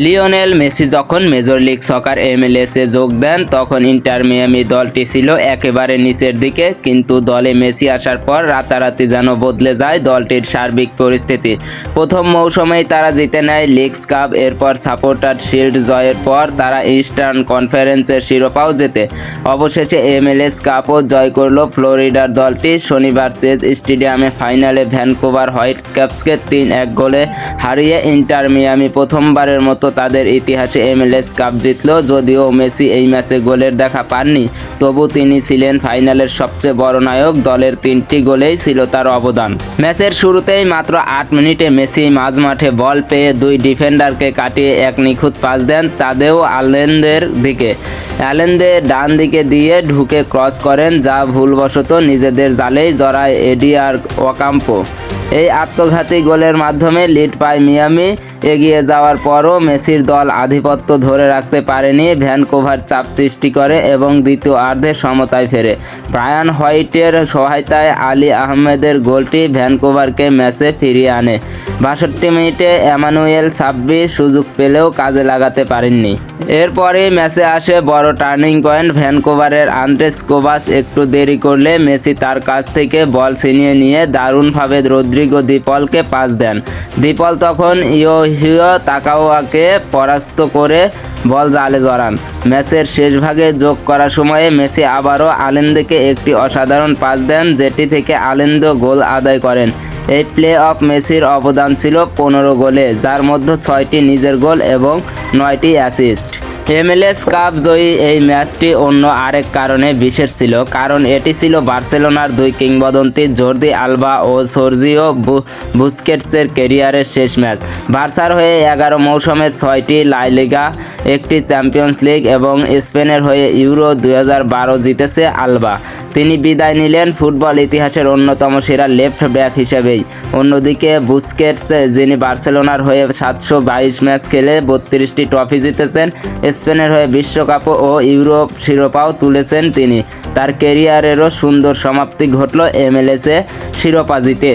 Lionel Messi যখন major league soccer এমএলএসে যোগ দেন, তখন ইন্টার মিয়ামি দলটি ছিল একেবারে নিচের দিকে, কিন্তু দলে মেসি আসার পর রাতারাতি যেন বদলে যায় দলটির সার্বিক পরিস্থিতি। প্রথম মৌসুমেই তারা জিতে নেয় লিগস কাপ, এরপর সাপোর্টার শিল্ড জয়ের পর তারা ইস্টার্ন কনফারেন্সের শিরোপাও জেতে। অবশেষে এমএলএস কাপও জয় করল ফ্লোরিডার দলটি। শনিবার সেজ স্টেডিয়ামে ফাইনালে ভ্যানকুভার হোয়াইটস ক্যাপসকে তিন এক গোলে হারিয়ে ইন্টার মিয়ামি প্রথমবারের মতো তাদের ইতিহাসে এমএলএস কাপ জিতলো, যদিও মেসি এই ম্যাচে গোলের দেখা পাননি। তবু তিনি ছিলেন ফাইনালের সবচেয়ে বড় নায়ক। দলের তিনটি গোলেই ছিল তার অবদান। ম্যাচের শুরুতেই মাত্র আট মিনিটে মেসি মাঝ মাঠে বল পেয়ে দুই ডিফেন্ডারকে কাটিয়ে এক নিখুঁত পাস দেন তাদেও আলেনদের দিকে। অ্যালেনদে ডান দিকে দিয়ে ঢুকে ক্রস করেন, যা ভুলবশত নিজেদের জালেই জড়ায় এডিআর ওয়াকাম্পো। এই আত্মঘাতী গোলের মাধ্যমে লিড পায় মিয়ামি। এগিয়ে যাওয়ার পরও মেসির দল আধিপত্য ধরে রাখতে পারেনি। ভ্যানকোভার চাপ সৃষ্টি করে এবং দ্বিতীয়ার্ধে সমতায় ফেরে। ব্রায়ান হোয়াইটের সহায়তায় আলী আহমেদের গোলটি ভ্যানকোভারকে ম্যাচে ফিরিয়ে আনে। বাষট্টি মিনিটে এমানুয়েল সাব্বি সুযোগ পেলেও কাজে লাগাতে পারেননি। এরপরে ম্যাচে আসে বড় টার্নিং পয়েন্ট। ভ্যানকোভারের আন্দ্রেস কোভাস একটু দেরি করলে মেসি তার কাছ থেকে বল ছিনিয়ে নিয়ে দারুণভাবে রদ্রিগো দীপলকে পাস দেন। দীপল তখন ইয়োহিও তাকাওয়াকে পরাস্ত করে বল জালে জড়ান। ম্যাচের শেষ ভাগে যোগ করার সময়ে মেসি আবারও আলেন্দকে একটি অসাধারণ পাস দেন, যেটি থেকে আলেন্দ গোল আদায় করেন। এই প্লে অফ মেসির অবদান ছিল পনেরো গোলে, যার মধ্যে ছয়টি নিজের গোল এবং নয়টি অ্যাসিস্ট। এমএলএস কাপ জয়ী এই ম্যাচটি অন্য আরেক কারণে বিশেষ ছিল, কারণ এটি ছিল বার্সেলোনার দুই কিংবদন্তি জর্দি আলবা ও সর্জিও বুস্কেটসের কেরিয়ারের শেষ ম্যাচ। বার্সার হয়ে এগারো মৌসুমে ছয়টি লাইলিগা একটি চ্যাম্পিয়ন্স লিগ এবং স্পেনের হয়ে ইউরো দু হাজার বারো জিতেছে আলবা। তিনি বিদায় নিলেন ফুটবল ইতিহাসের অন্যতম সেরা লেফট ব্যাক হিসেবেই। অন্যদিকে বুস্কেটস, যিনি বার্সেলোনার হয়ে সাতশো বাইশ ম্যাচ খেলে বত্রিশটি ট্রফি জিতেছেন স্পেনের হয়ে বিশ্বকাপ ও ইউরোপ শিরোপাও তুলেছেন তিনি। তার কেরিয়ারেরও সুন্দর সমাপ্তি ঘটল এমএলএসে শিরোপা জিতে।